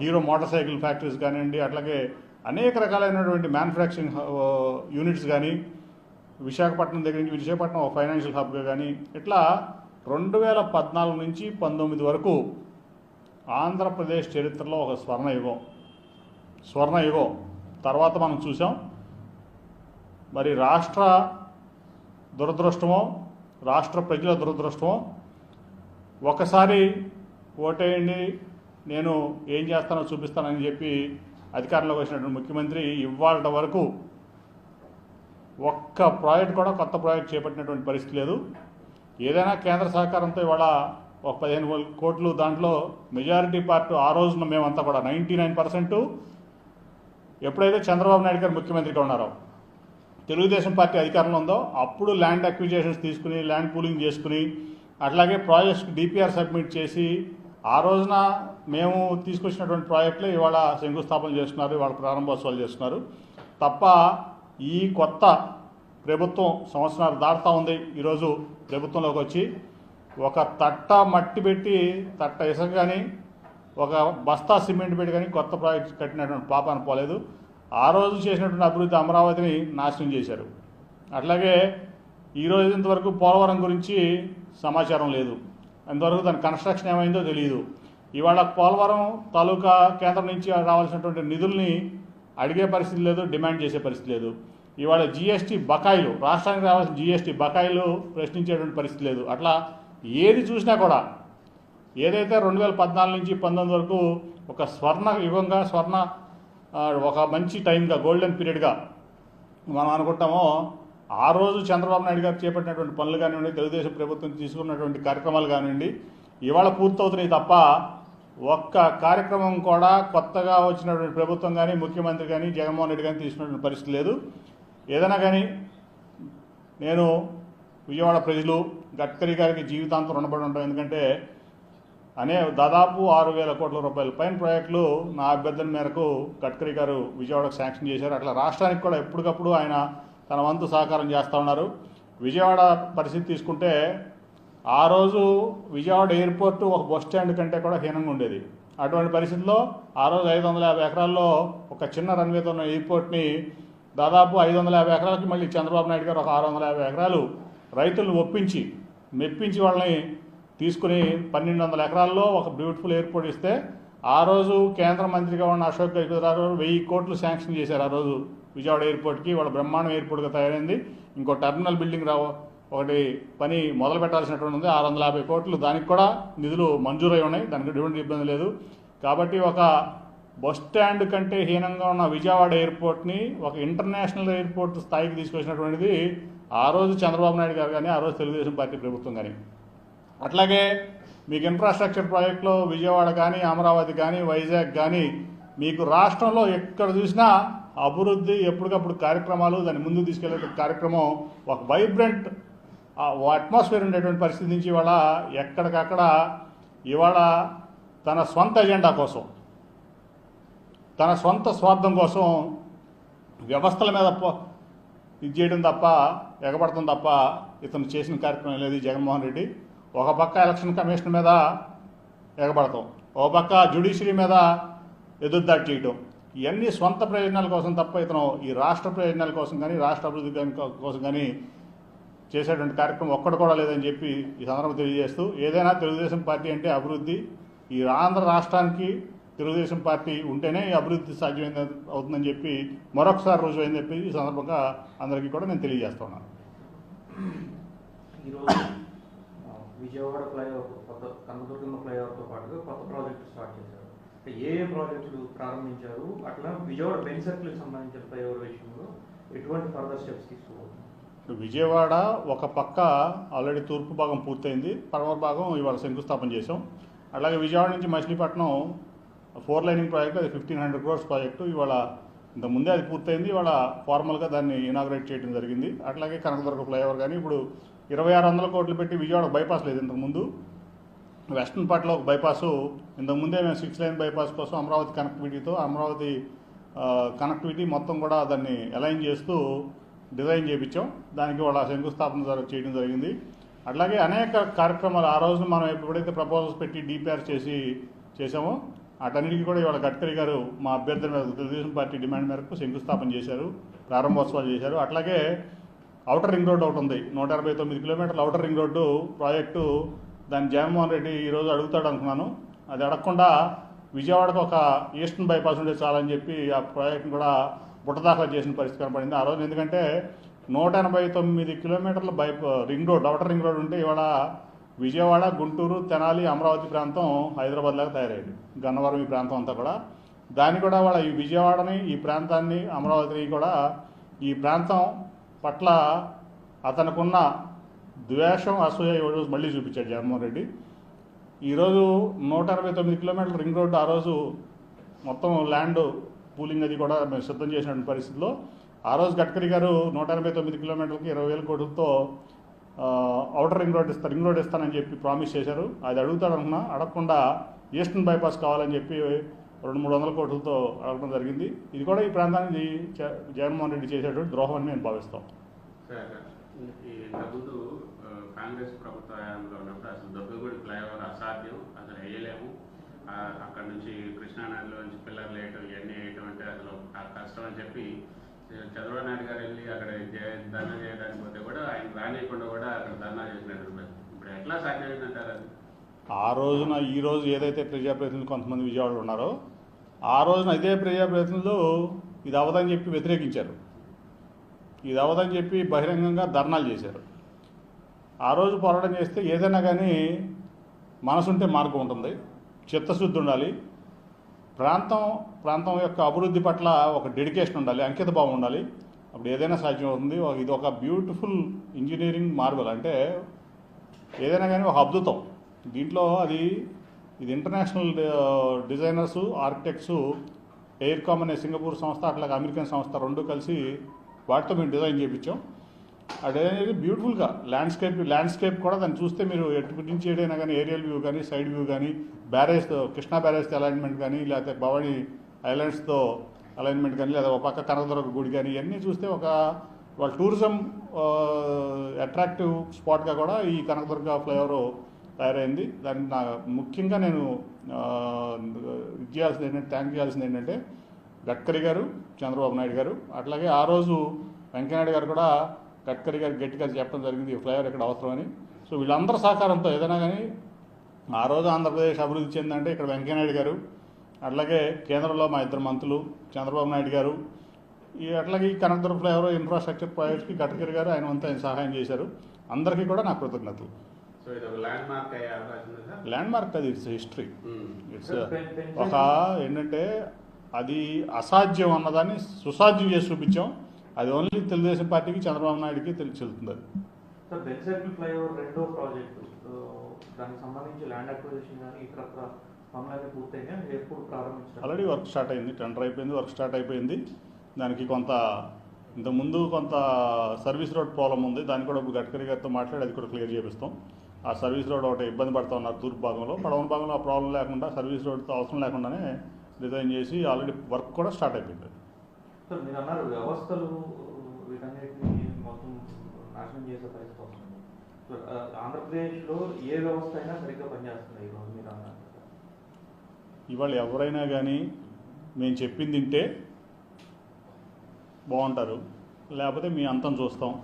Hero motor cycle factories కానివ్వండి అట్లాగే అనేక రకాలైనటువంటి మ్యానుఫ్యాక్చరింగ్ యూనిట్స్ కానీ విశాఖపట్నం దగ్గర నుంచి విశాఖపట్నం ఒక ఫైనాన్షియల్ హబ్గా కానీ ఇట్లా రెండు వేల పద్నాలుగు నుంచి పంతొమ్మిది వరకు ఆంధ్రప్రదేశ్ చరిత్రలో ఒక స్వర్ణయుగం స్వర్ణయుగం తర్వాత మనం చూసాం మరి రాష్ట్ర దురదృష్టమో రాష్ట్ర ప్రజల దురదృష్టమో ఒకసారి ఓటేయండి నేను ఏం చేస్తానో చూపిస్తానని చెప్పి అధికారంలోకి వచ్చినటువంటి ముఖ్యమంత్రి ఇవాళ వరకు ఒక్క ప్రాజెక్ట్ కూడా కొత్త ప్రాజెక్ట్ చేపట్టినటువంటి పరిస్థితి లేదు. ఏదైనా కేంద్ర సహకారంతో ఇవాళ ఒక పదిహేను కోట్లు దాంట్లో మెజారిటీ పార్ట్ ఆ రోజున మేమంతా కూడా నైంటీ నైన్ పర్సెంట్ ఎప్పుడైతే చంద్రబాబు నాయుడు గారు ముఖ్యమంత్రిగా ఉన్నారో తెలుగుదేశం పార్టీ అధికారంలో ఉందో అప్పుడు ల్యాండ్ అక్విజేషన్స్ తీసుకుని ల్యాండ్ పూలింగ్ చేసుకుని అట్లాగే ప్రాజెక్ట్స్ డిపిఆర్ సబ్మిట్ చేసి ఆ రోజున మేము తీసుకొచ్చినటువంటి ప్రాజెక్టులు ఇవాళ శంకుస్థాపన చేస్తున్నారు ఇవాళ ప్రారంభోత్సవాలు చేస్తున్నారు. తప్ప ఈ కొత్త ప్రభుత్వం సంవత్సరాలు దాటుతూ ఉంది. ఈరోజు ప్రభుత్వంలోకి వచ్చి ఒక తట్ట మట్టి పెట్టి తట్ట ఇసక కానీ ఒక బస్తా సిమెంట్ పెట్టి కానీ కొత్త ప్రాజెక్ట్ కట్టినటువంటి పాపాన పోలేదు. ఆ రోజు చేసినటువంటి అభివృద్ధి అమరావతిని నాశనం చేశారు. అట్లాగే ఈ ఇంతవరకు పోలవరం గురించి సమాచారం లేదు. ఇంతవరకు దాని కన్స్ట్రక్షన్ ఏమైందో తెలియదు ఇవాళ పోలవరం తాలూకా కేంద్రం నుంచి రావాల్సినటువంటి నిధుల్ని అడిగే పరిస్థితి లేదు డిమాండ్ చేసే పరిస్థితి లేదు. ఇవాళ జీఎస్టీ బకాయిలు రాష్ట్రానికి రావాల్సిన జీఎస్టీ బకాయిలు ప్రశ్నించేటువంటి పరిస్థితి లేదు. అట్లా ఏది చూసినా కూడా ఏదైతే రెండు వేల పద్నాలుగు నుంచి పంతొమ్మిది వరకు ఒక స్వర్ణ యుగంగా స్వర్ణ ఒక మంచి టైంగా గోల్డెన్ పీరియడ్గా మనం అనుకుంటామో ఆ రోజు చంద్రబాబు నాయుడు గారు చేపట్టినటువంటి పనులు కానివ్వండి తెలుగుదేశం ప్రభుత్వం తీసుకున్నటువంటి కార్యక్రమాలు కానివ్వండి ఇవాళ పూర్తవుతున్నాయి తప్ప ఒక్క కార్యక్రమం కూడా కొత్తగా వచ్చినటువంటి ప్రభుత్వం కానీ ముఖ్యమంత్రి కానీ జగన్మోహన్ రెడ్డి కానీ తీసుకున్నటువంటి పరిస్థితి లేదు. ఏదైనా కానీ నేను విజయవాడ ప్రజలు గడ్కరీ గారికి జీవితాంతం రుణపడి ఉంటాం. ఎందుకంటే అనే దాదాపు ఆరు వేల కోట్ల రూపాయల పైన ప్రాజెక్టులు నా అభ్యర్థన మేరకు గడ్కరీ గారు విజయవాడకు శాంక్షన్ చేశారు. అట్లా రాష్ట్రానికి కూడా ఎప్పటికప్పుడు ఆయన తన వంతు సహకారం చేస్తూ ఉన్నారు. విజయవాడ పరిస్థితి తీసుకుంటే ఆ రోజు విజయవాడ ఎయిర్పోర్ట్ ఒక బస్ స్టాండ్ కంటే కూడా హీనంగా ఉండేది. అటువంటి పరిస్థితుల్లో ఆ రోజు ఐదు వందల యాభై ఎకరాల్లో ఒక చిన్న రన్వేతో ఉన్న ఎయిర్పోర్ట్ని దాదాపు ఐదు వందల యాభై ఎకరాలకి మళ్ళీ చంద్రబాబు నాయుడు గారు ఒక ఆరు వందల యాభై ఎకరాలు రైతులను ఒప్పించి మెప్పించి వాళ్ళని తీసుకుని పన్నెండు వందల ఎకరాల్లో ఒక బ్యూటిఫుల్ ఎయిర్పోర్ట్ ఇస్తే ఆ రోజు కేంద్ర మంత్రిగా ఉన్న అశోక్ గజపతిరావు గారు వెయ్యి కోట్లు శాంక్షన్ చేశారు ఆ రోజు విజయవాడ ఎయిర్పోర్ట్కి. వాళ్ళ బ్రహ్మాండం ఎయిర్పోర్ట్గా తయారైంది. ఇంకో టెర్మినల్ బిల్డింగ్ రావు ఒకటి పని మొదలు పెట్టాల్సినటువంటి ఉంది. ఆరు వందల యాభై కోట్లు. దానికి కూడా నిధులు మంజూరై ఉన్నాయి. దానికి ఎటువంటి ఇబ్బంది లేదు. కాబట్టి ఒక బస్ స్టాండ్ కంటే హీనంగా ఉన్న విజయవాడ ఎయిర్పోర్ట్ని ఒక ఇంటర్నేషనల్ ఎయిర్పోర్ట్ స్థాయికి తీసుకొచ్చినటువంటిది ఆ రోజు చంద్రబాబు నాయుడు గారు కానీ ఆ రోజు తెలుగుదేశం పార్టీ ప్రభుత్వం కానీ అట్లాగే మీకు ఇన్ఫ్రాస్ట్రక్చర్ ప్రాజెక్టులో విజయవాడ కానీ అమరావతి కానీ వైజాగ్ కానీ మీకు రాష్ట్రంలో ఎక్కడ చూసినా అభివృద్ధి ఎప్పటికప్పుడు కార్యక్రమాలు దాన్ని ముందుకు తీసుకెళ్ళే కార్యక్రమం ఒక వైబ్రెంట్ అట్మాస్ఫియర్ ఉండేటువంటి పరిస్థితి నుంచి ఇవాళ ఎక్కడికక్కడ ఇవాళ తన సొంత ఎజెండా కోసం తన సొంత స్వార్థం కోసం వ్యవస్థల మీద ఇది చేయడం తప్ప ఎగబడటం తప్ప ఇతను చేసిన కార్యక్రమం లేదు జగన్మోహన్ రెడ్డి. ఒక పక్క ఎలక్షన్ కమిషన్ మీద ఎగబడతాం ఒక పక్క జ్యుడిషియరీ మీద ఎదురుదాడి చేయడం ఇవన్నీ సొంత ప్రయోజనాల కోసం తప్ప ఇతను ఈ రాష్ట్ర ప్రయోజనాల కోసం కానీ రాష్ట్ర అభివృద్ధి కోసం కానీ చేసేటువంటి కార్యక్రమం ఒక్కడు కూడా లేదని చెప్పి ఈ సందర్భం తెలియజేస్తూ ఏదైనా తెలుగుదేశం పార్టీ అంటే అభివృద్ధి ఈ ఆంధ్ర రాష్ట్రానికి తెలుగుదేశం పార్టీ ఉంటేనే అభివృద్ధి సాధ్యమైంది అవుతుందని చెప్పి మరొకసారి రోజు అయిందని చెప్పి ఈ సందర్భంగా అందరికీ కూడా నేను తెలియజేస్తున్నాను ఈరోజు విజయవాడ ఫ్లైఓవర్ కొత్త కనకదుర్గమ్మ ఫ్లైఓవర్తో పాటుగా కొత్త ప్రాజెక్టు స్టార్ట్ చేశారు. ఏ ఏ ప్రాజెక్టులు ప్రారంభించారు? అట్లా విజయవాడ బెన్ సర్కిల్కి సంబంధించిన ఫ్లైఓవర్ విషయంలో ఎటువంటి ఫర్దర్ స్టెప్స్ తీసుకోబోతున్నారు? విజయవాడ ఒక పక్క ఆల్రెడీ తూర్పు భాగం పూర్తయింది. పడమర భాగం ఇవాళ శంకుస్థాపన చేసాం అలాగే విజయవాడ నుంచి మచిలీపట్నం ఫోర్ లైనింగ్ ప్రాజెక్ట్ అది ఫిఫ్టీన్ హండ్రెడ్ క్రోర్స్ ప్రాజెక్టు. ఇవాళ ఇంతకుముందే ముందే అది పూర్తయింది. ఇవాళ ఫార్మల్గా దాన్ని ఇనాగ్రేట్ చేయడం జరిగింది. అట్లాగే కనకదుర్గ ఫ్లైఓవర్ కానీ ఇప్పుడు ఇరవై ఆరు వందల కోట్లు పెట్టి విజయవాడ బైపాస్ లేదు ఇంతకుముందు వెస్ట్రన్ పార్ట్లో ఒక బైపాసు. ఇంతకుముందే మేము సిక్స్ లైన్ బైపాస్ కోసం అమరావతి కనెక్టివిటీతో అమరావతి కనెక్టివిటీ మొత్తం కూడా దాన్ని అలైన్ చేస్తూ డిజైన్ చేయించాం దానికి వాళ్ళ శంకుస్థాపన చేయడం జరిగింది. అట్లాగే అనేక కార్యక్రమాలు ఆ రోజున మనం ఎప్పుడైతే ప్రపోజల్స్ పెట్టి డిపిఆర్ చేసి చేసామో అటన్నిటికీ కూడా ఇవాళ గడ్కరీ గారు మా అభ్యర్థుల మీద తెలుగుదేశం పార్టీ డిమాండ్ మేరకు శంకుస్థాపన చేశారు ప్రారంభోత్సవాలు చేశారు. అట్లాగే అవుటర్ రింగ్ రోడ్డు ఒకటి ఉంది. నూట అరవై తొమ్మిది కిలోమీటర్ల అవుటర్ రింగ్ రోడ్డు ప్రాజెక్టు దాన్ని జగన్మోహన్ రెడ్డి ఈరోజు అడుగుతాడు అనుకున్నాను. అది అడగకుండా విజయవాడకు ఒక ఈస్టర్న్ బైపాస్ ఉంటే చాలని చెప్పి ఆ ప్రాజెక్ట్ని కూడా బుట్టదాఖలు చేసిన పరిస్థితి కనపడింది. ఆ రోజు ఎందుకంటే నూట ఎనభై తొమ్మిది కిలోమీటర్ల by ring road outer ring road ఉంటే ఇవాళ విజయవాడ గుంటూరు తెనాలి అమరావతి ప్రాంతం హైదరాబాద్ లాగా తయారైంది. గన్నవరం ఈ ప్రాంతం అంతా కూడా. దాన్ని కూడా వాళ్ళ ఈ విజయవాడని ఈ ప్రాంతాన్ని అమరావతిని కూడా ఈ ప్రాంతం పట్ల అతనుకున్న ద్వేషం అసూయ ఈరోజు మళ్ళీ చూపించాడు జగన్మోహన్ రెడ్డి. ఈరోజు నూట అరవై తొమ్మిది కిలోమీటర్ల రింగ్ రోడ్డు ఆ రోజు మొత్తం ల్యాండ్ పూలింగ్ అది కూడా మేము సిద్ధం చేసినటువంటి పరిస్థితిలో ఆ రోజు గడ్కరీ గారు నూట ఎనభై తొమ్మిది కిలోమీటర్లకి ఇరవై వేల కోట్లతో అవుటర్ రింగ్ రోడ్ ఇస్తా రింగ్ రోడ్ ఇస్తానని చెప్పి ప్రామిస్ చేశారు. అది అడుగుతాడు అనుకున్నా అడగకుండా ఈస్టర్న్ బైపాస్ కావాలని చెప్పి రెండు మూడు వందల కోట్లతో అడగడం జరిగింది. ఇది కూడా ఈ ప్రాంతానికి జగన్మోహన్ రెడ్డి చేసేటువంటి ద్రోహం అని నేను భావిస్తాం. కాంగ్రెస్ ప్రభుత్వ హయాంలో ఉన్నప్పుడు అసలు దుర్గగుడి ఫ్లైఓవర్ అసాధ్యం అసలు వేయలేము. అక్కడ నుంచి కృష్ణానదిలో నుంచి పిల్లర్లు వేయటం ఇవన్నీ వేయటం అంటే అసలు కష్టం అని చెప్పి చంద్రబాబు నాయుడు గారు వెళ్ళి అక్కడ జే- ధర్నా చేయడానికి పోతే కూడా ఆయన రానియకుండా కూడా అక్కడ ధర్నా చేసినట్టు ఇప్పుడు ఎట్లా సాధ్యమైందంటారు అది? ఆ రోజున ఈ రోజు ఏదైతే ప్రజాప్రతినిధులు కొంతమంది విజయవాడలో ఉన్నారో ఆ రోజున ఇదే ప్రజాప్రతినిధులు ఇది అవదని చెప్పి వ్యతిరేకించారు. ఇది అవదని చెప్పి బహిరంగంగా ధర్నాలు చేశారు. ఆ రోజు పోరాటం చేస్తే ఏదైనా కానీ మనసుంటే మార్గం ఉంటుంది. చిత్తశుద్ధి ఉండాలి. ప్రాంతం ప్రాంతం యొక్క అభివృద్ధి పట్ల ఒక డెడికేషన్ ఉండాలి అంకిత భావం ఉండాలి. అప్పుడు ఏదైనా సాధ్యం అవుతుంది ఇది ఒక బ్యూటిఫుల్ ఇంజనీరింగ్ మార్వల్ అంటే ఏదైనా కానీ ఒక అద్భుతం. దీంట్లో అది ఇది international designers architects Aircom అనే సింగపూర్ సంస్థ అట్లాగే అమెరికన్ సంస్థ రెండు కలిసి వాటితో మేము డిజైన్ చేయించాం ఆ అనేది బ్యూటిఫుల్గా ల్యాండ్స్కేప్ ల్యాండ్స్కేప్ కూడా దాన్ని చూస్తే మీరు ఎటు నుంచి ఏడైనా కానీ ఏరియల్ వ్యూ కానీ సైడ్ వ్యూ కానీ బ్యారేజ్తో కృష్ణా బ్యారేజ్తో అలైన్మెంట్ కానీ లేకపోతే భవానీ ఐలాండ్స్తో అలైన్మెంట్ కానీ లేదా ఒక పక్క కనకదుర్గ గుడి కానీ ఇవన్నీ చూస్తే ఒక వాళ్ళ టూరిజం అట్రాక్టివ్ స్పాట్గా కూడా ఈ కనకదుర్గ ఫ్లైఓవర్ తయారైంది. దాన్ని నా ముఖ్యంగా నేను ఆ, ఇది చేయాల్సింది ఏంటంటే థ్యాంక్ చేయాల్సింది ఏంటంటే గడ్కరీ గారు చంద్రబాబు నాయుడు గారు. అట్లాగే ఆ రోజు వెంకయ్యనాయుడు గారు కూడా గడ్కరీ గారు గట్టిగా చెప్పడం జరిగింది ఈ ఫ్లైఓవర్ ఇక్కడ అవసరమని సో వీళ్ళందరి సహకారంతో ఏదైనా కానీ ఆ రోజు ఆంధ్రప్రదేశ్ అభివృద్ధి చెందంటే ఇక్కడ వెంకయ్యనాయుడు గారు అట్లాగే కేంద్రంలో మా ఇద్దరు మంత్రులు చంద్రబాబు నాయుడు గారు ఈ అట్లాగే ఈ కనకదుర్గ ఫ్లైఓవర్ ఇన్ఫ్రాస్ట్రక్చర్ ప్రాజెక్ట్కి గడ్కరీ గారు ఆయన అంతా ఆయన సహాయం చేశారు. అందరికీ కూడా నా కృతజ్ఞతలు. ల్యాండ్ మార్క్ అది ఇట్స్ హిస్టరీ. ఇట్స్ ఒక ఏంటంటే అది అసాధ్యం అన్నదాన్ని సుసాధ్యం చేసి చూపించాం. అది ఓన్లీ తెలుగుదేశం పార్టీకి చంద్రబాబు నాయుడుకి తెలిసి చెల్లుతుంది అది. సార్ బెన్ సర్కిల్ ఫ్లైఓవర్ రెండో ప్రాజెక్టు సో దానికి సంబంధించి ల్యాండ్ అక్విజిషన్ కానీ ఇతర పనులన్నీ పూర్తయినాయి? ఎప్పుడు ప్రారంభించారు ఆల్రెడీ వర్క్ స్టార్ట్ అయింది. టెండర్ అయిపోయింది వర్క్ స్టార్ట్ అయిపోయింది. దానికి కొంత ఇంతకుముందు కొంత సర్వీస్ రోడ్ ప్రాబ్లం ఉంది. దాన్ని కూడా గడ్కరీ గారితో మాట్లాడి అది కూడా క్లియర్ చేపిస్తాం. ఆ సర్వీస్ రోడ్ ఒకటి ఇబ్బంది పడుతూ ఉన్నారు తూర్పు భాగంలో. పడవన భాగంలో ఆ ప్రాబ్లం లేకుండా సర్వీస్ రోడ్తో అవసరం లేకుండానే డిజైన్ చేసి ఆల్రెడీ వర్క్ కూడా స్టార్ట్ అయిపోయింది. సార్ మీరు అన్నారు వ్యవస్థలు వీటన్నిటిని మొత్తం నాశనం చేసే పరిస్థితి వస్తుంది. ఆంధ్రప్రదేశ్లో ఏ వ్యవస్థ అయినా సరిగ్గా పనిచేస్తుంది ఈరోజు మీరు అన్నారు. ఇవాళ ఎవరైనా కానీ మేము చెప్పింది తింటే బాగుంటారు లేకపోతే మీ అంతం చూస్తాం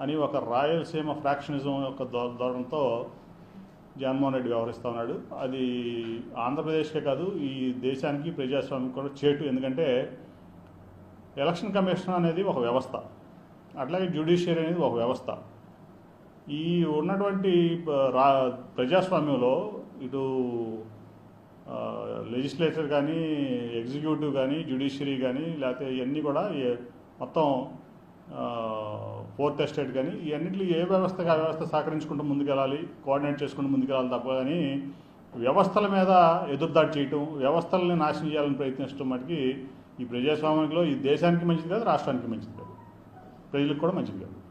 అని ఒక రాయలసీమ ఫ్రాక్షనిజం యొక్క ధో- ధోరణితో జగన్మోహన్ రెడ్డి వ్యవహరిస్తూ ఉన్నాడు. అది ఆంధ్రప్రదేశ్కే కాదు ఈ దేశానికి ప్రజాస్వామ్యం కూడా చేటు. ఎందుకంటే ఎలక్షన్ కమిషన్ అనేది ఒక వ్యవస్థ. అట్లాగే జ్యుడిషియరీ అనేది ఒక వ్యవస్థ. ఈ ఉన్నటువంటి రా ప్రజాస్వామ్యంలో ఇటు లెజిస్లేచర్ కానీ ఎగ్జిక్యూటివ్ కానీ జ్యుడిషియరీ కానీ లేకపోతే ఇవన్నీ కూడా మొత్తం ఫోర్త్ ఎస్టేట్ కానీ ఇవన్నింటిలో ఏ వ్యవస్థకి ఆ వ్యవస్థ సహకరించుకుంటూ ముందుకెళ్ళాలి కోఆర్డినేట్ చేసుకుంటూ ముందుకెళ్ళాలి తప్ప కానీ వ్యవస్థల మీద ఎదురుదాడి చేయటం వ్యవస్థలని నాశనం చేయాలని ప్రయత్నించడం మటుకి ఈ ప్రజాస్వామ్యంలో ఈ దేశానికి మంచిది కాదు రాష్ట్రానికి మంచిది కాదు. ప్రజలకు కూడా మంచిది కాదు.